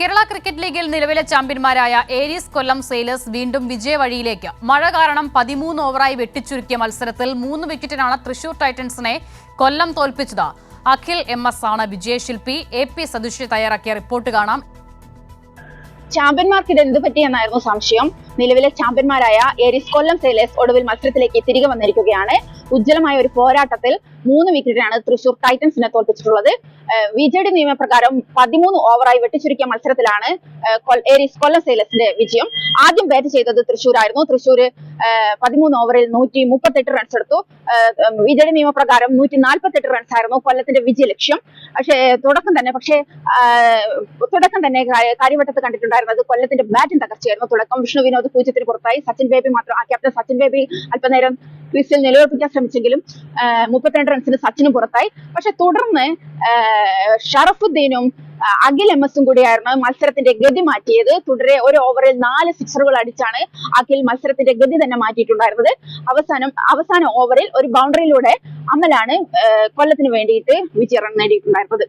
Kerala cricket ലീഗിൽ നിലവിലെ ചാമ്പ്യന്മാരായ ഏരീസ് കൊല്ലം സെയിലേഴ്സ് വീണ്ടും വിജയവഴിയിലേക്ക് മഴ കാരണം പതിമൂന്ന് ഓവറായി വെട്ടിച്ചുരുക്കിയ മത്സരത്തിൽ മൂന്ന് വിക്കറ്റിനാണ് തൃശൂർ ടൈറ്റൻസിനെ കൊല്ലം തോൽപ്പിച്ചത്. അഖിൽ എം എസ് ആണ് വിജയശില്പി. എ പി സതീഷ് തയ്യാറാക്കിയ റിപ്പോർട്ട് കാണാം. ചാമ്പ്യന്മാർക്ക് ഇത് എന്ത് പറ്റിയെന്നായിരുന്നു സംശയം? നിലവിലെ ചാമ്പ്യന്മാരായ എരിസ് കൊല്ലം സെയിലേഴ്സ് ഒടുവിൽ മത്സരത്തിലേക്ക് തിരികെ വന്നിരിക്കുകയാണ്. ഉജ്ജ്വലമായ ഒരു പോരാട്ടത്തിൽ മൂന്ന് വിക്കറ്റിനാണ് തൃശൂർ ടൈറ്റൻസിനെ തോൽപ്പിച്ചിട്ടുള്ളത്. വി ജെ ഡി നിയമപ്രകാരം പതിമൂന്ന് ഓവറായി വെട്ടിച്ചുരുക്കിയ മത്സരത്തിലാണ് എരിസ് കൊല്ലം സെയിലേഴ്സിന്റെ വിജയം. ആദ്യം ബാറ്റ് ചെയ്തത് തൃശൂരായിരുന്നു. തൃശൂർ പതിമൂന്ന് ഓവറിൽ നൂറ്റി മുപ്പത്തെട്ട് റൺസ് എടുത്തു. വി ജെ ഡി നിയമപ്രകാരം നൂറ്റി നാൽപ്പത്തെട്ട് റൺസ് ആയിരുന്നു കൊല്ലത്തിന്റെ വിജയ ലക്ഷ്യം. പക്ഷേ തുടക്കം തന്നെ പക്ഷേ തുടക്കം തന്നെ കാര്യവട്ടത്ത് കണ്ടിട്ടുണ്ടായിരുന്നത് കൊല്ലത്തിന്റെ ബാറ്റിംഗ് തകർച്ചയായിരുന്നു. തുടക്കം വിഷ്ണു വിനോദ് പൂജ്യത്തിന് പുറത്തായി. സച്ചിൻ ബേബി മാത്രം ആ ക്യാപ്റ്റൻ സച്ചിൻ ബേബി അല്പനേരം ക്രീസിൽ നിലയുറപ്പിക്കാൻ ശ്രമിച്ചെങ്കിലും മുപ്പത്തിരണ്ട് റൺസിന് സച്ചിനും പുറത്തായി. പക്ഷെ തുടർന്ന് ഷറഫുദ്ദീനും അഖിൽ എം എസും കൂടിയായിരുന്നു മത്സരത്തിന്റെ ഗതി മാറ്റിയത്. തുടരെ ഒരു ഓവറിൽ നാല് സിക്സറുകൾ അടിച്ചാണ് അഖിൽ മത്സരത്തിന്റെ ഗതി തന്നെ മാറ്റിയിട്ടുണ്ടായിരുന്നത്. അവസാനം അവസാന ഓവറിൽ ഒരു ബൗണ്ടറിയിലൂടെ അമലാണ് കൊല്ലത്തിന് വേണ്ടിയിട്ട് വിജയ റൺ നേടിയിട്ടുണ്ടായിരുന്നത്.